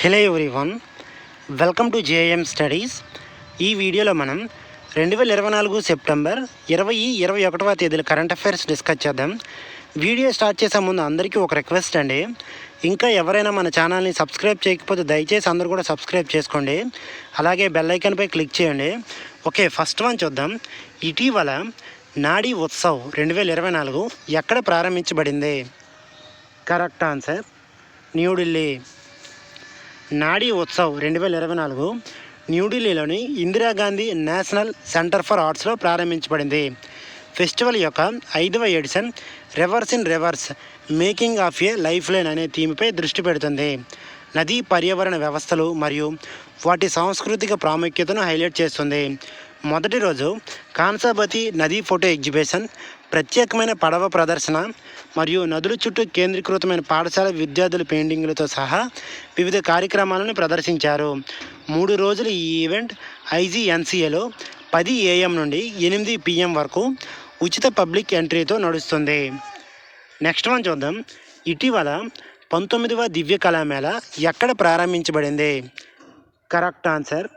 Hello everyone welcome to JM studies ఈ వీడియోలో మనం రెండు వేల ఇరవై నాలుగు సెప్టెంబర్ ఇరవై ఇరవై ఒకటవ తేదీల కరెంట్ అఫైర్స్ డిస్కస్ చేద్దాం. వీడియో స్టార్ట్ చేసే ముందు అందరికీ ఒక రిక్వెస్ట్ అండి. ఇంకా ఎవరైనా మన ఛానల్ని సబ్స్క్రైబ్ చేయకపోతే దయచేసి అందరూ కూడా సబ్స్క్రైబ్ చేసుకోండి. అలాగే బెల్ ఐకాన్పై క్లిక్ చేయండి. ఓకే ఫస్ట్ వన్ చూద్దాం. ఇటీవల నాడీ ఉత్సవ్ రెండు వేల ఇరవై నాలుగు ఎక్కడ ప్రారంభించబడింది? కరెక్ట్ ఆన్సర్ న్యూఢిల్లీ నాడీ ఉత్సవ్ రెండు వేల ఇరవై నాలుగు న్యూఢిల్లీలోని ఇందిరాగాంధీ నేషనల్ సెంటర్ ఫర్ ఆర్ట్స్లో ప్రారంభించబడింది. ఫెస్టివల్ యొక్క ఐదవ edition rivers in rivers making of a life line అనే థీమ్పై దృష్టి పెడుతుంది. నదీ పర్యావరణ వ్యవస్థలు మరియు వాటి సాంస్కృతిక ప్రాముఖ్యతను హైలైట్ చేస్తుంది. మొదటి రోజు కాన్సాబతి నదీ ఫోటో ఎగ్జిబిషన్ ప్రత్యేకమైన పడవ ప్రదర్శన మరియు నదుల చుట్టూ కేంద్రీకృతమైన పాఠశాల విద్యార్థుల పెయింటింగ్లతో సహా వివిధ కార్యక్రమాలను ప్రదర్శించారు. మూడు రోజుల ఈ ఈవెంట్ ఐజీఎన్సీఏలో పది ఏఎం నుండి ఎనిమిది పిఎం వరకు ఉచిత పబ్లిక్ ఎంట్రీతో నడుస్తుంది. నెక్స్ట్ వన్ చూద్దాం. ఇటీవల పంతొమ్మిదవ దివ్య కళామేళ ఎక్కడ ప్రారంభించబడింది? Correct answer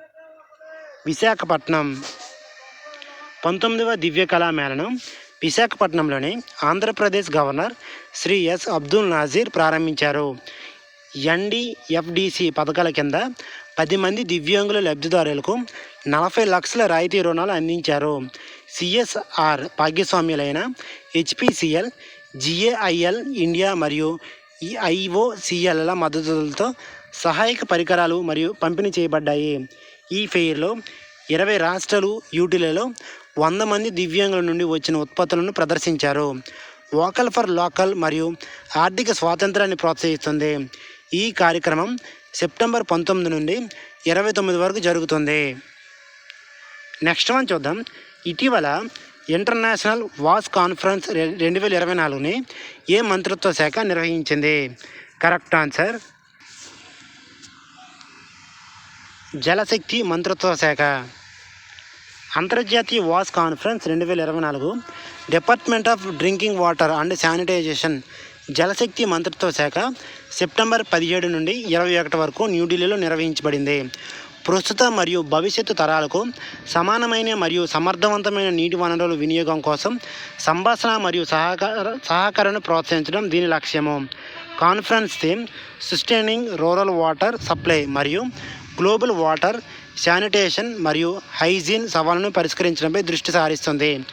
Visakhapatnam. పంతొమ్మిదవ దివ్య కళామేళను విశాఖపట్నంలోని ఆంధ్రప్రదేశ్ గవర్నర్ శ్రీ ఎస్ అబ్దుల్ నాజీర్ ప్రారంభించారు. ఎన్డిఎఫ్డిసి పథకాల కింద పది మంది దివ్యాంగుల లబ్ధిదారులకు నలభై లక్షల రాయితీ రుణాలు అందించారు. సిఎస్ఆర్ భాగ్యస్వామ్యులైన హెచ్పిసిఎల్ జిఏఐఎల్ ఇండియా మరియు ఈ ఐఓసిఎల్ల మద్దతులతో సహాయక పరికరాలు మరియు పంపిణీ చేయబడ్డాయి. ఈ ఫెయిర్లో ఇరవై రాష్ట్రాలు యూటీలలో వంద మంది దివ్యాంగుల నుండి వచ్చిన ఉత్పత్తులను ప్రదర్శించారు. వోకల్ ఫర్ లోకల్ మరియు ఆర్థిక స్వాతంత్రాన్ని ప్రోత్సహిస్తుంది. ఈ కార్యక్రమం సెప్టెంబర్ పంతొమ్మిది నుండి ఇరవై తొమ్మిది వరకు జరుగుతుంది. నెక్స్ట్ వన్ చూద్దాం. ఇటీవల ఇంటర్నేషనల్ వాస్ కాన్ఫరెన్స్ రె- రెండు వేల ఇరవై నాలుగుని ఏ మంత్రిత్వ శాఖ నిర్వహించింది? కరెక్ట్ ఆన్సర్ జలశక్తి మంత్రిత్వ శాఖ. అంతర్జాతీయ వాస్ కాన్ఫరెన్స్ రెండు వేల ఇరవై నాలుగు department of drinking water and sanitization Jal Shakti మంత్రిత్వ శాఖ సెప్టెంబర్ పదిహేడు నుండి ఇరవై ఒకటి వరకు న్యూఢిల్లీలో నిర్వహించబడింది. ప్రస్తుత మరియు భవిష్యత్తు తరాలకు సమానమైన మరియు సమర్థవంతమైన నీటి వనరుల వినియోగం కోసం సంభాషణ మరియు సహకార సహకారాన్ని ప్రోత్సహించడం దీని లక్ష్యము. Conference theme sustaining rural water supply మరియు గ్లోబల్ వాటర్ శానిటేషన్ మరియు హైజీన్ సవాళ్ళను పరిష్కరించడంపై దృష్టి సారిస్తుంది.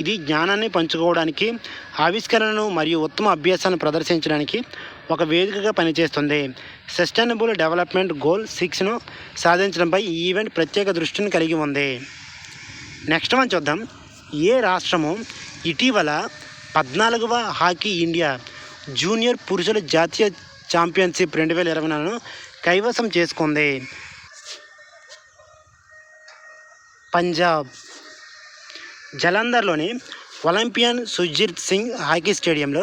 ఇది జ్ఞానాన్ని పంచుకోవడానికి ఆవిష్కరణను మరియు ఉత్తమ అభ్యాసాన్ని ప్రదర్శించడానికి ఒక వేదికగా పనిచేస్తుంది. సస్టైనబుల్ డెవలప్మెంట్ గోల్ సిక్స్ను సాధించడంపై ఈ ఈవెంట్ ప్రత్యేక దృష్టిని కలిగి ఉంది. నెక్స్ట్ మనం చూద్దాం. ఏ రాష్ట్రము ఇటీవల పద్నాలుగవ హాకీ ఇండియా జూనియర్ పురుషుల జాతీయ ఛాంపియన్షిప్ రెండు వేల ఇరవై నాలుగును కైవసం చేసుకుంది? పంజాబ్. జలంధర్లోని ఒలింపియన్ సుజిత్ సింగ్ హాకీ స్టేడియంలో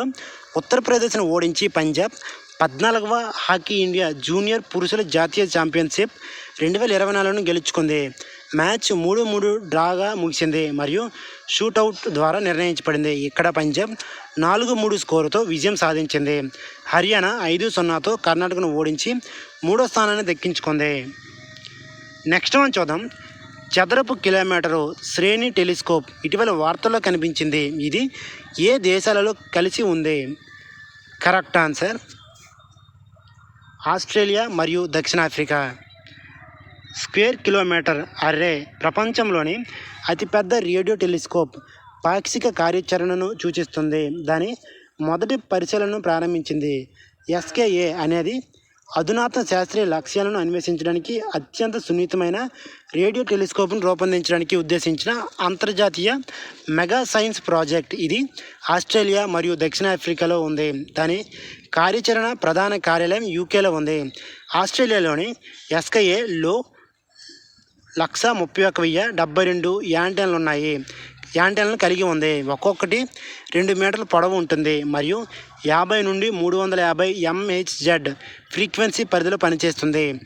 ఉత్తరప్రదేశ్ను ఓడించి పంజాబ్ పద్నాలుగవ హాకీ ఇండియా జూనియర్ పురుషుల జాతీయ ఛాంపియన్షిప్ రెండు వేల ఇరవై నాలుగును గెలుచుకుంది. మ్యాచ్ మూడు మూడు డ్రాగా ముగిసింది మరియు షూటౌట్ ద్వారా నిర్ణయించబడింది. ఇక్కడ పంజాబ్ నాలుగు మూడు స్కోరుతో విజయం సాధించింది. హర్యానా ఐదు సున్నాతో కర్ణాటకను ఓడించి మూడో స్థానాన్ని దక్కించుకుంది. నెక్స్ట్ మనం చూద్దాం. చదరపు కిలోమీటరు శ్రేణి టెలిస్కోప్ ఇటీవల వార్తల్లో కనిపించింది. ఇది ఏ దేశాలలో కలిసి ఉంది? కరెక్ట్ ఆన్సర్ ఆస్ట్రేలియా మరియు దక్షిణాఫ్రికా. స్క్వేర్ కిలోమీటర్ అర్రే ప్రపంచంలోని అతిపెద్ద రేడియో టెలిస్కోప్ పాక్షిక కార్యాచరణను సూచిస్తుంది. దాని మొదటి పరిశీలనను ప్రారంభించింది ఎస్కేఏ అనేది అధునాతన శాస్త్రీయ లక్ష్యాలను అన్వేషించడానికి అత్యంత సున్నితమైన రేడియో టెలిస్కోప్ను రూపొందించడానికి ఉద్దేశించిన అంతర్జాతీయ మెగా సైన్స్ ప్రాజెక్ట్ ఇది. ఆస్ట్రేలియా మరియు దక్షిణాఫ్రికాలో ఉంది. దాని కార్యాచరణ ప్రధాన కార్యాలయం యూకేలో ఉంది. ఆస్ట్రేలియాలోని ఎస్కఏలో లక్ష ముప్పై ఒక వెయ్యి డెబ్బై రెండు యాంటెన్లు ఉన్నాయి. యాంటెన్లను కలిగి ఉంది. ఒక్కొక్కటి రెండు మీటర్ల పొడవు ఉంటుంది. మరియు యాభై నుండి మూడు వందల యాభై ఎంహెచ్జెడ్ ఫ్రీక్వెన్సీ పరిధిలో పనిచేస్తుంది.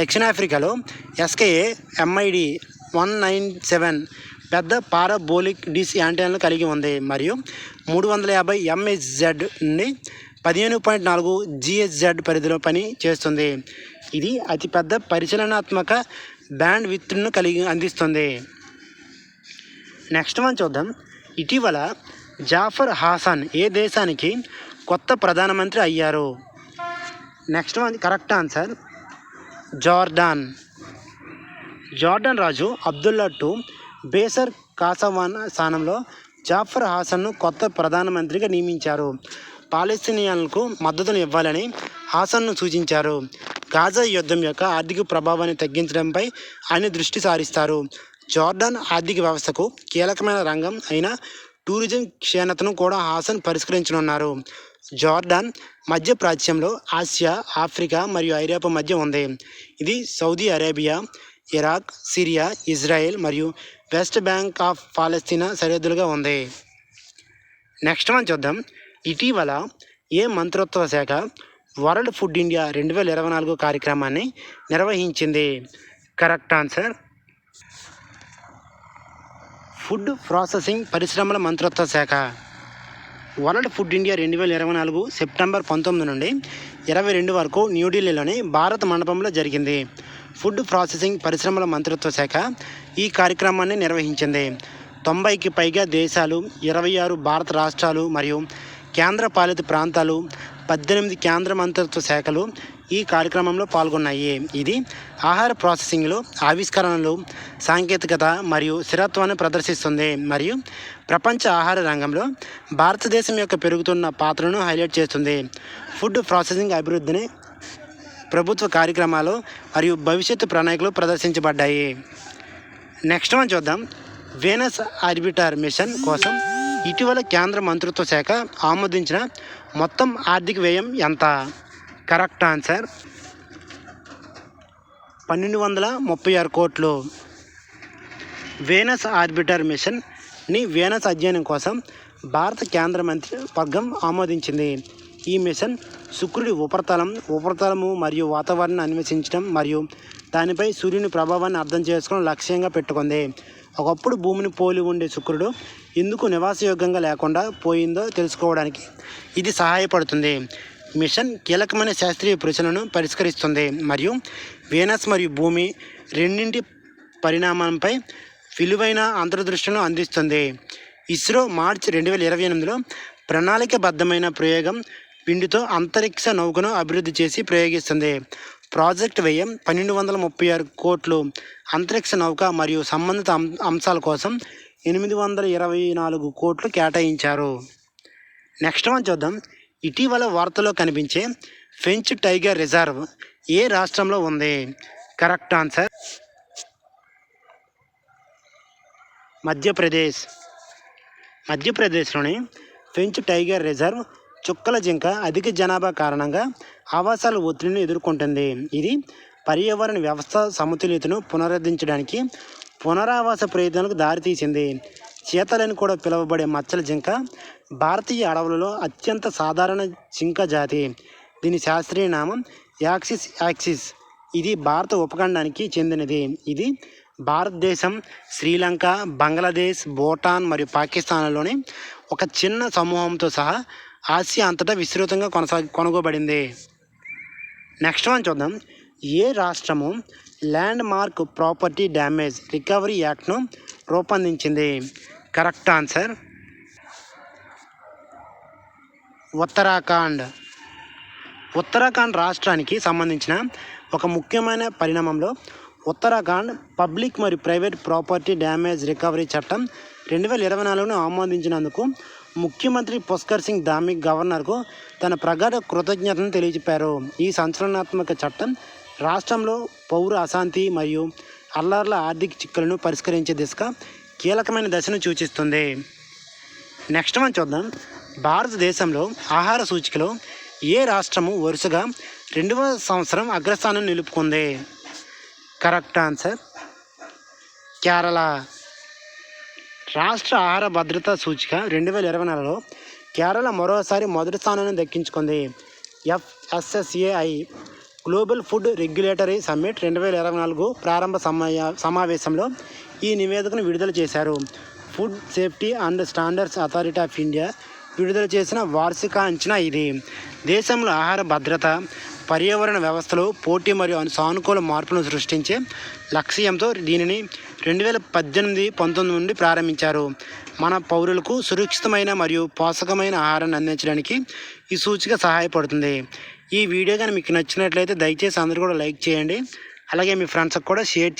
దక్షిణాఫ్రికాలో SKA MID one nine seven పెద్ద పారాబోలిక్ డిస్ యాంటెన్లు కలిగి ఉంది. మరియు మూడు వందల యాభై ఎంహెచ్జెడ్ నుండి పదిహేను పాయింట్ నాలుగు జిహెచ్జెడ్ పరిధిలో పని చేస్తుంది. ఇది అతిపెద్ద పరిశీలనాత్మక బ్యాండ్ విత్ను కలిగి అందిస్తుంది. నెక్స్ట్ మనం చూద్దాం. ఇటీవల జాఫర్ హాసన్ ఏ దేశానికి కొత్త ప్రధానమంత్రి అయ్యారు? Next one correct answer Jordan. Jordan రాజు అబ్దుల్లా టూ బేసర్ కాసవాన్ స్థానంలో జాఫర్ హాసన్ను కొత్త ప్రధానమంత్రిగా నియమించారు. పాలస్తీనియన్లకు మద్దతును ఇవ్వాలని హాసన్ను సూచించారు. గాజా యుద్ధం యొక్క ఆర్థిక ప్రభావాన్ని తగ్గించడంపై ఆయన దృష్టి సారిస్తారు. జార్డాన్ ఆర్థిక వ్యవస్థకు కీలకమైన రంగం అయిన టూరిజం క్షీణతను కూడా హాసన్ పరిష్కరించనున్నారు. జార్డాన్ మధ్య ప్రాచ్యంలో ఆసియా ఆఫ్రికా మరియు ఐరోపా మధ్య ఉంది. ఇది Saudi Arabia Iraq Syria Israel మరియు వెస్ట్ బ్యాంక్ ఆఫ్ పాలస్తీనా సరిహద్దులుగా ఉంది. నెక్స్ట్ మనం చూద్దాం. ఇటీవల ఏ మంత్రిత్వ శాఖ వరల్డ్ ఫుడ్ ఇండియా రెండు వేల ఇరవై నాలుగు కార్యక్రమాన్ని నిర్వహించింది? కరెక్ట్ ఆన్సర్ ఫుడ్ ప్రాసెసింగ్ పరిశ్రమల మంత్రిత్వ శాఖ. వరల్డ్ ఫుడ్ ఇండియా రెండు వేల ఇరవై నాలుగు సెప్టెంబర్ పంతొమ్మిది నుండి ఇరవై రెండు వరకు న్యూఢిల్లీలోని భారత్ మండపంలో జరిగింది. ఫుడ్ ప్రాసెసింగ్ పరిశ్రమల మంత్రిత్వ శాఖ ఈ కార్యక్రమాన్ని నిర్వహించింది. తొంభైకి పైగా దేశాలు ఇరవై ఆరు భారత రాష్ట్రాలు మరియు కేంద్రపాలిత ప్రాంతాలు పద్దెనిమిది కేంద్ర మంత్రిత్వ శాఖలు ఈ కార్యక్రమంలో పాల్గొన్నాయి. ఇది ఆహార ప్రాసెసింగ్లో ఆవిష్కరణలు సాంకేతికత మరియు స్థిరత్వాన్ని ప్రదర్శిస్తుంది. మరియు ప్రపంచ ఆహార రంగంలో భారతదేశం యొక్క పెరుగుతున్న పాత్రను హైలైట్ చేస్తుంది. ఫుడ్ ప్రాసెసింగ్ అభివృద్ధిని ప్రభుత్వ కార్యక్రమాలు మరియు భవిష్యత్తు ప్రణాళికలు ప్రదర్శించబడ్డాయి. నెక్స్ట్ మనం చూద్దాం. వేనస్ ఆర్బిటర్ మిషన్ కోసం ఇటీవల కేంద్ర మంత్రిత్వ శాఖ ఆమోదించిన మొత్తం ఆర్థిక వ్యయం ఎంత? Correct answer. పన్నెండు వందల ముప్పై ఆరు కోట్లు. వేనస్ ఆర్బిటర్ మిషన్ని వేనస్ అధ్యయనం కోసం భారత కేంద్ర మంత్రి వర్గం ఆమోదించింది. ఈ మిషన్ శుక్రుడి ఉపరితలం ఉపరితలము మరియు వాతావరణాన్ని అన్వేషించడం మరియు దానిపై సూర్యుని ప్రభావాన్ని అర్థం చేసుకోవడం లక్ష్యంగా పెట్టుకుంది. ఒకప్పుడు భూమిని పోలి ఉండే శుక్రుడు ఎందుకు నివాసయోగ్యంగా లేకుండా పోయిందో తెలుసుకోవడానికి ఇది సహాయపడుతుంది. మిషన్ కీలకమైన శాస్త్రీయ ప్రశ్నలను పరిష్కరిస్తుంది. మరియు వీనస్ మరియు భూమి రెండింటి పరిణామంపై విలువైన అంతర్దృష్టిను అందిస్తుంది. ఇస్రో మార్చ్ రెండు వేల ఇరవై ఎనిమిదిలో ప్రణాళికబద్ధమైన ప్రయోగం పిండితో అంతరిక్ష నౌకను అభివృద్ధి చేసి ప్రయోగిస్తుంది. ప్రాజెక్ట్ వ్యయం పన్నెండు వందల ముప్పై ఆరు కోట్లు. అంతరిక్ష నౌక మరియు సంబంధిత అంశాల కోసం ఎనిమిది వందల ఇరవై నాలుగు కోట్లు కేటాయించారు. నెక్స్ట్ వన్ చూద్దాం. ఇటీవల వార్తలో కనిపించే ఫెంచ్ టైగర్ రిజర్వ్ ఏ రాష్ట్రంలో ఉంది? Correct answer Madhya Pradesh. మధ్యప్రదేశ్లోని ఫెంచ్ టైగర్ రిజర్వ్ చుక్కల జింక అధిక జనాభా కారణంగా ఆవాసాల ఒత్తిడిని ఎదుర్కొంటుంది. ఇది పర్యావరణ వ్యవస్థ సమతుల్యతను పునరుద్ధరించడానికి పునరావాస ప్రయత్నాలకు దారితీసింది చీతలని కూడా పిలువబడే మచ్చల జింక భారతీయ అడవులలో అత్యంత సాధారణ జింక జాతి. దీని శాస్త్రీయ నామం యాక్సిస్ యాక్సిస్. ఇది భారత ఉపఖండానికి చెందినది. ఇది భారతదేశం శ్రీలంక బంగ్లాదేశ్ భూటాన్ మరియు పాకిస్తాన్లోని ఒక చిన్న సమూహంతో సహా ఆసియా అంతటా విస్తృతంగా కొనసాగి కొనుగోబడింది. నెక్స్ట్ వన్ చూద్దాం. ఏ రాష్ట్రము landmark property damage recovery యాక్ట్ను రూపొందించింది. Correct answer Uttarakhand. ఉత్తరాఖండ్ రాష్ట్రానికి సంబంధించిన ఒక ముఖ్యమైన పరిణామంలో ఉత్తరాఖండ్ పబ్లిక్ మరియు ప్రైవేట్ ప్రాపర్టీ డ్యామేజ్ రికవరీ చట్టం రెండు వేల ఇరవై నాలుగును ఆమోదించినందుకు ముఖ్యమంత్రి పుష్కర్ సింగ్ ధామి గవర్నర్కు తన ప్రగాఢ కృతజ్ఞతను తెలియజెప్పారు. ఈ సంచలనాత్మక చట్టం రాష్ట్రంలో పౌర అశాంతి మరియు అల్లర్ల ఆర్థిక చిక్కులను పరిష్కరించే దిశగా కీలకమైన దశను సూచిస్తుంది. నెక్స్ట్ మనం చూద్దాం. భారతదేశంలో ఆహార సూచికలో ఏ రాష్ట్రము వరుసగా రెండవ సంవత్సరం అగ్రస్థానం నిలుపుకుంది? Correct answer Kerala. రాష్ట్ర ఆహార భద్రతా సూచిక రెండు వేల ఇరవై నాలుగులో కేరళ మరోసారి మొదటి స్థానాన్ని దక్కించుకుంది. FSSAI global food regulatory summit రెండు వేల ఇరవై నాలుగు ప్రారంభ సమయ సమావేశంలో ఈ నివేదికను విడుదల చేశారు. Food safety and standards authority of India విడుదల చేసిన వార్షిక అంచనా ఇది. దేశంలో ఆహార భద్రత పర్యావరణ వ్యవస్థలో పోటీ మరియు సానుకూల మార్పులను సృష్టించే లక్ష్యంతో దీనిని రెండు వేల పద్దెనిమిది పంతొమ్మిది నుండి ప్రారంభించారు. మన పౌరులకు సురక్షితమైన మరియు పోషకమైన ఆహారాన్ని అందించడానికి ఈ సూచిక సహాయపడుతుంది. ఈ వీడియో కానీ మీకు నచ్చినట్లయితే దయచేసి అందరూ కూడా లైక్ చేయండి. అలాగే మీ ఫ్రెండ్స్కి కూడా షేర్